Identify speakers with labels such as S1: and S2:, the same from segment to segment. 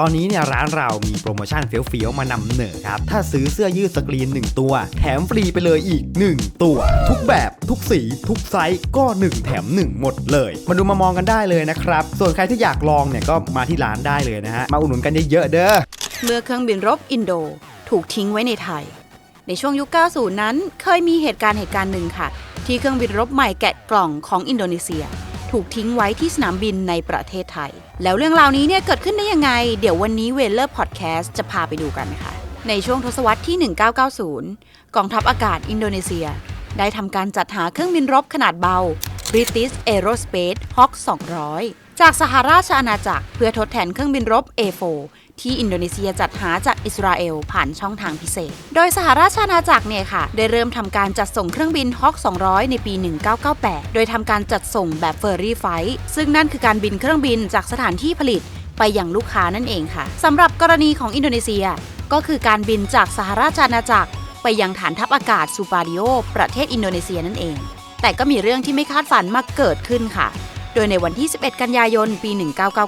S1: ตอนนี้เนี่ยร้านเรามีโปรโมชั่นเฟี้ยวๆมานำเหนอครับ ถ้าซื้อเสื้อยืดสกรีน 1 ตัว แถมฟรีไปเลยอีก 1 ตัว ทุกแบบทุกสี ทุกไซส์ก็ 1 แถม 1 หมดเลย มาดูมามองกันได้เลยนะครับ ส่วนใครที่อยากลองเนี่ยก็มาที่ร้านได้เลยนะฮะ มาอุดหนุนกันเยอะๆเด้อ
S2: เมื่อเครื่องบินรบอินโดถูกทิ้งไว้ในไทย ในช่วงยุค 90 นั้น เคยมีเหตุการณ์เหตุการณ์หนึ่งค่ะ ที่เครื่องบินรบใหม่แกะกล่องของอินโดนีเซีย ถูกทิ้งไว้ที่สนามบินในประเทศไทย แล้วเรื่องราวนี้เนี่ยเกิดขึ้นได้ยังไง เดี๋ยววันนี้เวลเลอร์พอดแคสต์จะพาไปดูกันค่ะ ในช่วงทศวรรษที่ 1990 กองทัพอากาศอินโดนีเซีย ได้ทำการจัดหาเครื่องบินรบขนาดเบา British Aerospace Hawk 200 จากสหราชอาณาจักรเพื่อทดแทนเครื่องบินรบ A4 ที่อินโดนีเซียจัดหาจากอิสราเอลผ่านช่องทางพิเศษ โดยสหราชอาณาจักรเนี่ยค่ะ ได้เริ่มทำการจัดส่งเครื่องบิน Hawk 200 ในปี 1998 โดยทำการจัดส่งแบบเฟอร์รี่ไฟท์ซึ่งนั่นคือการบินเครื่องบินจากสถานที่ผลิตไปยังลูกค้านั่นเองค่ะสำหรับกรณีของอินโดนีเซีย ก็คือการบินจากสหราชอาณาจักร ไปยังฐานทัพอากาศซูปาดิโอประเทศอินโดนีเซียนั่นเอง แต่ก็มีเรื่องที่ไม่คาดฝันมาเกิดขึ้นค่ะ โดยในวันที่ 11 กันยายน ปี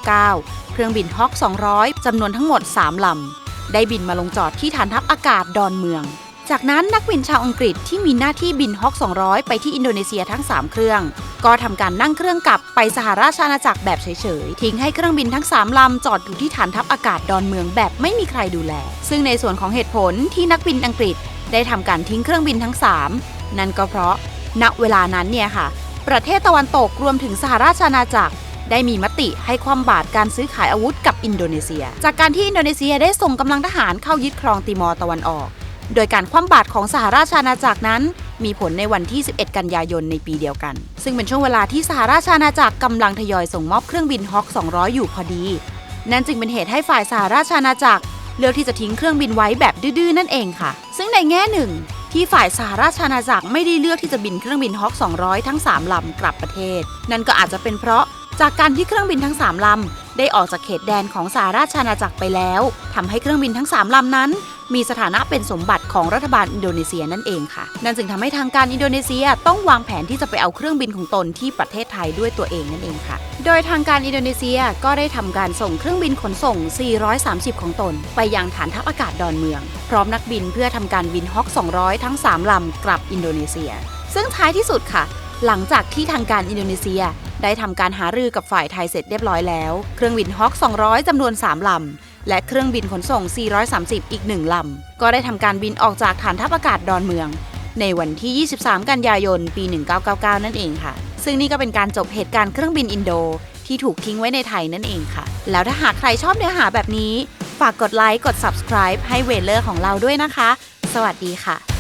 S2: 1999 เครื่องบินฮอ k 200 จำนวนทั้งหมด 3 ลำ ได้บินมาลงจอดที่ฐานทัพอากาศดอนเมือง จากนั้นนักบินชาวอังกฤษที่มีหน้าที่บินฮอ k 200 ไปที่อินโดนีเซียทั้ง 3 เครื่อง ก็ทำการนั่งเครื่องกลับไปสหราชอาณาจักรแบบเฉยๆ ทิ้งให้เครื่องบินทั้ง 3 ลำจอดอยู่ที่ฐานทัพอากาศดอนเมืองแบบไม่มีใครดูแล ซึ่งในส่วนของเหตุผลที่นักบินอังกฤษได้ทำการทิ้งเครื่องบินทั้ง 3 นั่นก็เพราะณเวลานั้นเนี่ยค่ะ ประเทศตะวันตกรวมถึงสหราชอาณาจักร ได้มีมติให้ความบาตรการซื้อขายอาวุธกับอินโดนีเซีย จากการที่อินโดนีเซียได้ส่งกำลังทหารเข้ายึดครองติมอร์ตะวันออก โดยการคว่ำบาตรของสหราชอาณาจักรนั้น มีผลในวันที่ 11 กันยายนในปีเดียวกัน ซึ่งเป็นช่วงเวลาที่สหราชอาณาจักรกำลังทยอยส่งมอบเครื่องบินฮอ k 200 อยู่พอดี นั่นจึงเป็นเหตุให้ฝ่ายสหราชอาณาจักรเลือกที่จะทิ้งเครื่องบินไว้แบบดื้อๆนั่นเองค่ะ ซึ่งในแง่หนึ่งที่ฝ่ายสหราชอาณาจักรไม่ได้เลือกที่จะบินเครื่องบินฮอ k 200 ทั้ง 3 ลำกลับประเทศ นั่นก็อาจจะเป็นเพราะ จากการที่เครื่องบินทั้ง 3 ลำ ได้ออกจากเขตแดนของสหราชอาณาจักรไปแล้วทำให้เครื่องบินทั้ง 3 ลำนั้น มีสถานะเป็นสมบัติของรัฐบาลอินโดนีเซียนั่นเองค่ะ นั่นจึงทำให้ทางการอินโดนีเซียต้องวางแผนที่จะไปเอาเครื่องบินของตนที่ประเทศไทยด้วยตัวเองนั่นเองค่ะ โดยทางการอินโดนีเซียก็ได้ทำการส่งเครื่องบินขนส่ง 430 ของตน ไปยังฐานทัพอากาศดอนเมือง พร้อมนักบินเพื่อทำการบินฮอ k 200 ทั้ง 3 ลำกลับอินโดนีเซีย ซึ่งท้ายที่สุดค่ะหลังจากที่ทางการอินโดนีเซีย ได้ทำการหารือกับฝ่ายไทยเสร็จเรียบร้อยแล้ว เครื่องบินฮอ k 200จำนวน 3 ลำ และเครื่องบินขนส่ง 430 อีก 1 ลำ ก็ได้ทำการบินออกจากฐานทัพอากาศดอนเมือง ในวันที่ 23 กันยายน ปี 1999 นั่นเองค่ะ ซึ่งนี่ก็เป็นการจบเหตุการณ์เครื่องบินอินโดที่ถูกทิ้งไว้ในไทยนั่นเองค่ะ แล้วถ้าหากใครชอบเนื้อหาแบบนี้ ฝากกดไลค์ กด subscribe ให้เวเลอร์ของเราด้วยนะคะ สวัสดีค่ะ